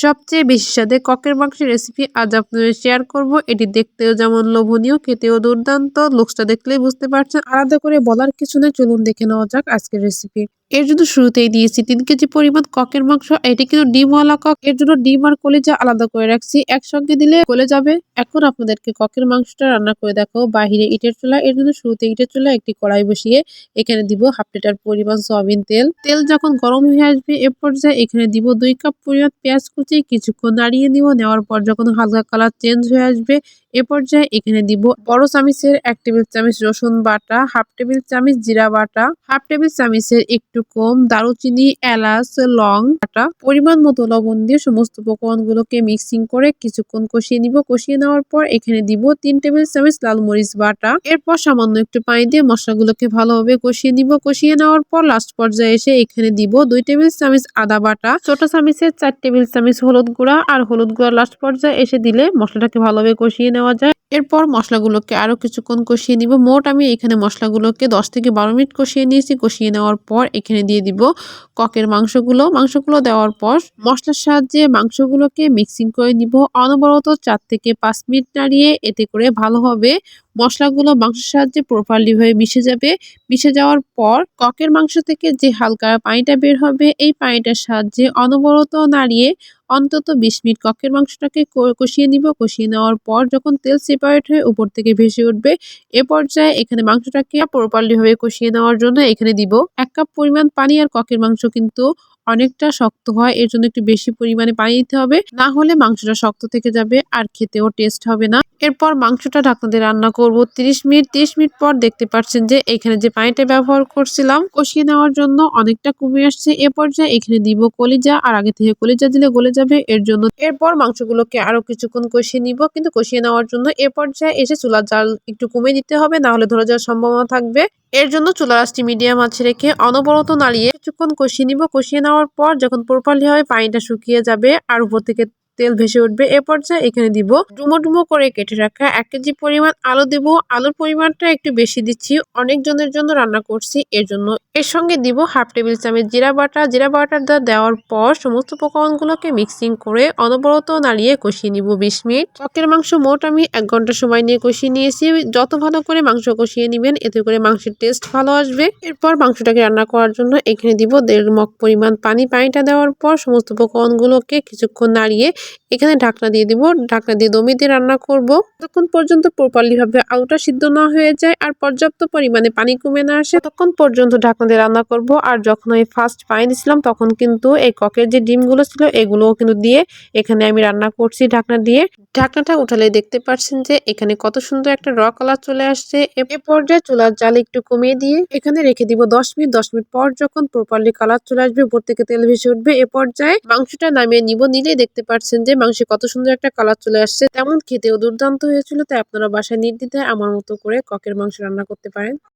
সবচেয়ে বেশি স্বাদে ককের মাংসের রেসিপি আজ আপনাদের শেয়ার করব। এটি দেখতেও যেমন লোভনীয়, খেতেও দুর্দান্ত। লুকসটা দেখলেই বুঝতে পারছেন। আলাদা করে বলার কিছু নেই, চলুন দেখে নেওয়া যাক আজকের রেসিপি এর জন্য শুরুতেই দিয়েছি তিন কেজি পরিমাণ ককের মাংস। এটি কিন্তু ডিমওয়ালা কক। এর জন্য ডিম আর কলিজা আলাদা করে রাখছি। একসঙ্গে দিলে গলে যাবে। এখন আপনাদেরকে ককের মাংসটা রান্না করে দেখাও বাহিরে ইটের চুলা। এর জন্য শুরুতে ইটের চুলা, একটি কড়াই বসিয়ে এখানে দিব হাফ লিটার পরিমাণ সয়াবিন তেল। তেল যখন গরম হয়ে আসবে এ পর্যায়ে এখানে দিব দুই কাপ পরিমাণ পেঁয়াজ কুচি। কিছুক্ষণ নাড়িয়ে নিব। নেওয়ার পর যখন হালকা কালার চেঞ্জ হয়ে আসবে এ পর্যায়ে এখানে দিব বড় চামিচের এক টেবিল চামিচ রসুন বাটা, হাফ টেবিল চামিচ জিরা বাটা, হাফ টেবিল চামিচের একটু কম দারুচিনি, এলাচ, লং বাটা, পরিমাণ মতো লবণ দিয়ে সমস্ত উপকরণগুলোকে মিক্সিং করে কিছুক্ষণ কষিয়ে নিব। কষিয়ে নেওয়ার পর এখানে দিব তিন টেবিল চামিচ লাল মরিচ বাটা। এরপর সামান্য একটু পানি দিয়ে মশলাগুলোকে ভালোভাবে কষিয়ে নিব। কষিয়ে নেওয়ার পর লাস্ট পর্যায়ে এসে এখানে দিব দুই টেবিল চামিচ আদা বাটা, ছোট চামিচের চার টেবিল চামিচ হলুদ গুঁড়া, আর হলুদ গুঁড়া লাস্ট পর্যায়ে এসে দিলে মশলাটাকে ভালোভাবে কষিয়ে নেওয়া যায়। এরপর মশলাগুলোকে আরও কিছুক্ষণ কষিয়ে নিব। মোট আমি এখানে মশলাগুলোকে দশ থেকে বারো মিনিট কষিয়ে নিয়েছি। কষিয়ে নেওয়ার পর এখানে দিয়ে দিব ককের মাংসগুলো। মাংসগুলো দেওয়ার পর মশলার সাহায্যে মাংসগুলোকে মিক্সিং করে নিব। অনবরত চার থেকে পাঁচ মিনিট নাড়িয়ে এতে করে ভালোভাবে মশলাগুলো মাংসের সাহায্যে প্রপারলি হয়ে মিশে যাবে। মিশে যাওয়ার পর ককের মাংস থেকে যে হালকা পানিটা বের হবে, এই পানিটার সাহায্যে অনবরত নাড়িয়ে অন্তত বিশ মিনিট কক্ষের মাংসটাকে কষিয়ে নিব। কষিয়ে নেওয়ার পর যখন তেল সেপারেট হয়ে উপর থেকে ভেসে উঠবে, এ পর্যায়ে এখানে মাংসটাকে প্রপারলি ভাবে কষিয়ে নেওয়ার জন্য এখানে দিব এক কাপ পরিমাণ পানি আর কক্ষের মাংস কিন্তু অনেকটা শক্ত হয়, এর জন্য একটু বেশি পরিমাণে পানি দিতে হবে। না হলে মাংসটা শক্ত থেকে যাবে আর খেতেও টেস্ট হবে না। এরপর মাংসটা ঢাকনা দিয়ে রান্না করব 30 মিনিট। 30 মিনিট পর দেখতে পাচ্ছেন যে এখানে যে পানিটা ব্যবহার করছিলাম, কষিয়ে নেওয়ার জন্য অনেকটা কমে আসছে। এ পর্যায়ে এখানে দিব কলিজা আর আগে থেকে কলিজা দিলে গলে যাবে, এর জন্য এরপর মাংসগুলোকে আরও কিছুক্ষণ কষিয়ে নিব। কিন্তু কষিয়ে নেওয়ার জন্য এ পর্যায়ে এসে চুলার জাল একটু কমে দিতে হবে, না হলে ধরে যাওয়ার সম্ভাবনা থাকবে। এর জন্য চুলা রাসটি মিডিয়াম আছে রেখে অনবরত নাড়িয়ে কিছুক্ষণ কষিয়ে নিব। কষিয়ে নেওয়ার পর যখন প্রপারলি হবে পানিটা শুকিয়ে যাবে আর উপর থেকে তেল ভেসে উঠবে। এ পর্যায়ে এখানে দিব ডুমো ডুমো করে কেটে রাখা এক কেজি পরিমাণ আলু দেব। আলুর পরিমাণটা একটু বেশি দিচ্ছি। অনেকজনের জন্য রান্না করছি, এর জন্য। এর সঙ্গে দিব হাফ টেবিল চামচ জিরা বাটা। জিরা বাটাটা দেওয়ার পর সমস্ত উপকরণগুলোকে মিক্সিং করে অনবরত নাড়িয়ে কষিয়ে নিব বিশ মিনিট। চকের মাংস মোট আমি এক ঘণ্টা সময় নিয়ে কষিয়ে নিয়েছি। যত ভালো করে মাংস কষিয়ে নেবেন, এতে করে মাংসের টেস্ট ভালো আসবে। এরপর মাংসটাকে রান্না করার জন্য এখানে দিব দেড় মগ পরিমাণ পানি। পানিটা দেওয়ার পর সমস্ত উপকরণগুলোকে কিছুক্ষণ নাড়িয়ে এখানে ঢাকনা দিয়ে দিব। ঢাকনা দিয়ে দমি দিয়ে রান্না করব। ততক্ষণ পর্যন্ত প্রপারলি ভাবে আলুটা সিদ্ধ না হয়ে যায় আর পর্যাপ্ত পরিমাণে পানি কমে না আসে, ততক্ষণ পর্যন্ত ঢাকনা দিয়ে রান্না করব। আর যখন আমি ফার্স্ট পানি দিছিলাম, তখন কিন্তু এই ককের যে ডিমগুলো ছিল, এগুলোও কিন্তু দিয়ে এখানে আমি রান্না করছি ঢাকনা দিয়ে। ঢাকনাটা উঠালে দেখতে পাচ্ছেন যে এখানে কত সুন্দর একটা র কালার চলে আসছে। এ পর্যায়ে চুলার জাল একটু কমিয়ে দিয়ে এখানে রেখে দিব দশ মিনিট। দশ মিনিট পর যখন প্রপারলি কালার চলে আসবে, উপর থেকে তেল ভেসে উঠবে, এ পর্যায়ে মাংসটা নামিয়ে নিব। নিলেই দেখতে পাচ্ছেন যে মাংসে কত সুন্দর একটা কালার চলে আসছে, তেমন খেতেও দুর্দান্ত হয়েছিল, তাই আপনারা বাসায় নির্দ্বিধায় আমার মতো করে ককের মাংস রান্না করতে পারেন।